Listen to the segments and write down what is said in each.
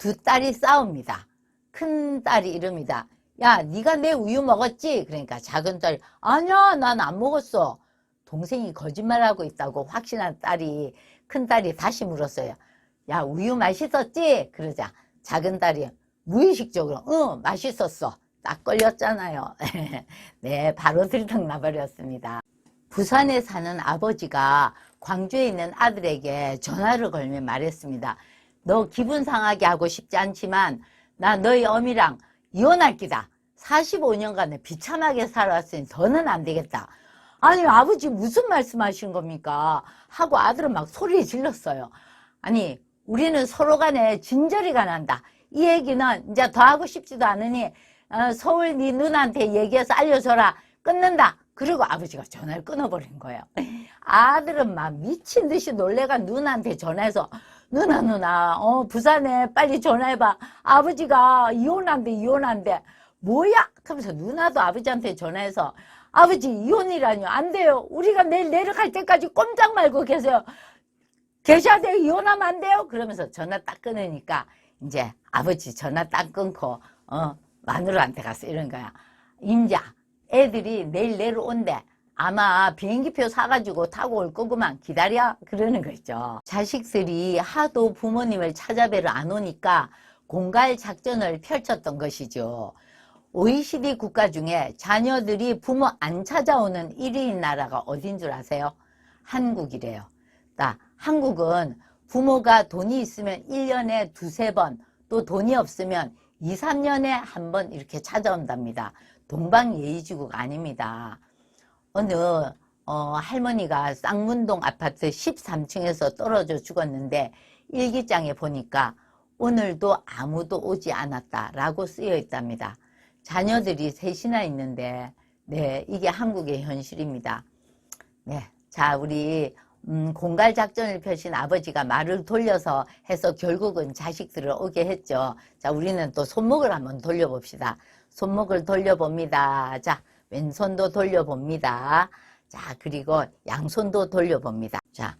두 딸이 싸웁니다. 큰 딸이 이럽니다. 야, 네가 내 우유 먹었지? 그러니까 작은 딸이 아니야, 난 안 먹었어. 동생이 거짓말하고 있다고 확신한 딸이 큰 딸이 다시 물었어요. 야, 우유 맛있었지? 그러자 작은 딸이 무의식적으로 응, 맛있었어. 딱 걸렸잖아요. 네, 바로 들통 나버렸습니다. 부산에 사는 아버지가 광주에 있는 아들에게 전화를 걸며 말했습니다. 너 기분 상하게 하고 싶지 않지만 나 너희 어미랑 이혼할 기다. 45년간에 비참하게 살아왔으니 더는 안 되겠다. 아니 아버지 무슨 말씀하시는 겁니까? 하고 아들은 막 소리 질렀어요. 아니 우리는 서로 간에 진저리가 난다. 이 얘기는 이제 더 하고 싶지도 않으니 어, 서울 네 누나한테 얘기해서 알려줘라. 끊는다. 그리고 아버지가 전화를 끊어버린 거예요. 아들은 막 미친 듯이 놀래가 누나한테 전화해서 누나 누나 어 부산에 빨리 전화해봐. 아버지가 이혼한대 이혼한대. 뭐야? 하면서 누나도 아버지한테 전화해서 아버지 이혼이라뇨 안 돼요. 우리가 내일 내려갈 때까지 꼼짝 말고 계세요. 계셔야 돼요. 이혼하면 안 돼요. 그러면서 전화 딱 끊으니까 이제 아버지 전화 딱 끊고 어 마누라한테 가서 이런 거야. 임자 애들이 내일 내려온대. 아마 비행기표 사가지고 타고 올 거구만 기다려 그러는 거 있죠. 자식들이 하도 부모님을 찾아뵈러 안 오니까 공갈 작전을 펼쳤던 것이죠. OECD 국가 중에 자녀들이 부모 안 찾아오는 1위인 나라가 어딘 줄 아세요? 한국이래요. 나 한국은 부모가 돈이 있으면 1년에 두세 번, 또 돈이 없으면 2, 3년에 한 번 이렇게 찾아온답니다. 동방예의지국 아닙니다. 어느 어, 할머니가 쌍문동 아파트 13층에서 떨어져 죽었는데 일기장에 보니까 오늘도 아무도 오지 않았다라고 쓰여 있답니다. 자녀들이 셋이나 있는데 네 이게 한국의 현실입니다. 네, 자 우리 음, 공갈 작전을 펴신 아버지가 말을 돌려서 해서 결국은 자식들을 오게 했죠. 자 우리는 또 손목을 한번 돌려봅시다. 손목을 돌려봅니다. 자 왼손도 돌려봅니다. 자 그리고 양손도 돌려봅니다. 자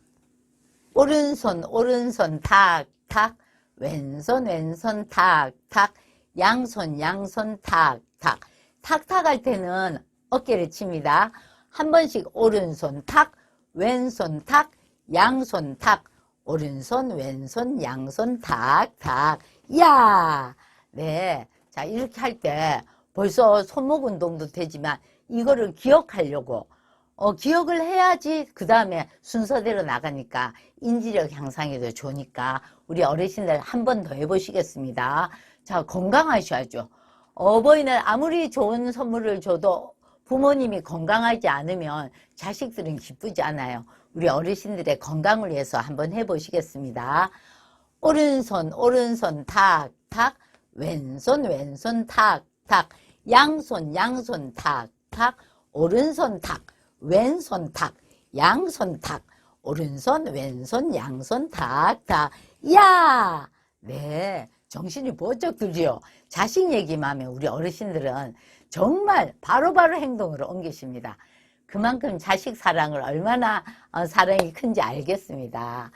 오른손 오른손 탁 탁 왼손 왼손 탁 탁 양손 양손 탁 탁 탁탁 할 때는 어깨를 칩니다. 한 번씩 오른손 탁 왼손 탁 양손 탁 오른손 왼손 양손 탁 탁 야! 네. 자 이렇게 할 때 벌써 손목 운동도 되지만 이거를 기억하려고 어, 기억을 해야지 그 다음에 순서대로 나가니까 인지력 향상에도 좋으니까 우리 어르신들 한 번 더 해보시겠습니다. 자 건강하셔야죠. 어버이날 아무리 좋은 선물을 줘도 부모님이 건강하지 않으면 자식들은 기쁘지 않아요. 우리 어르신들의 건강을 위해서 한번 해보시겠습니다. 오른손 오른손 탁 탁 왼손 왼손 탁 탁 양손 양손 탁탁 오른손 탁 왼손 탁 양손 탁 오른손 왼손 양손 탁탁 야! 네 정신이 번쩍 들지요. 자식 얘기만 하면 우리 어르신들은 정말 바로바로 행동으로 옮기십니다. 그만큼 자식 사랑을 얼마나 어, 사랑이 큰지 알겠습니다.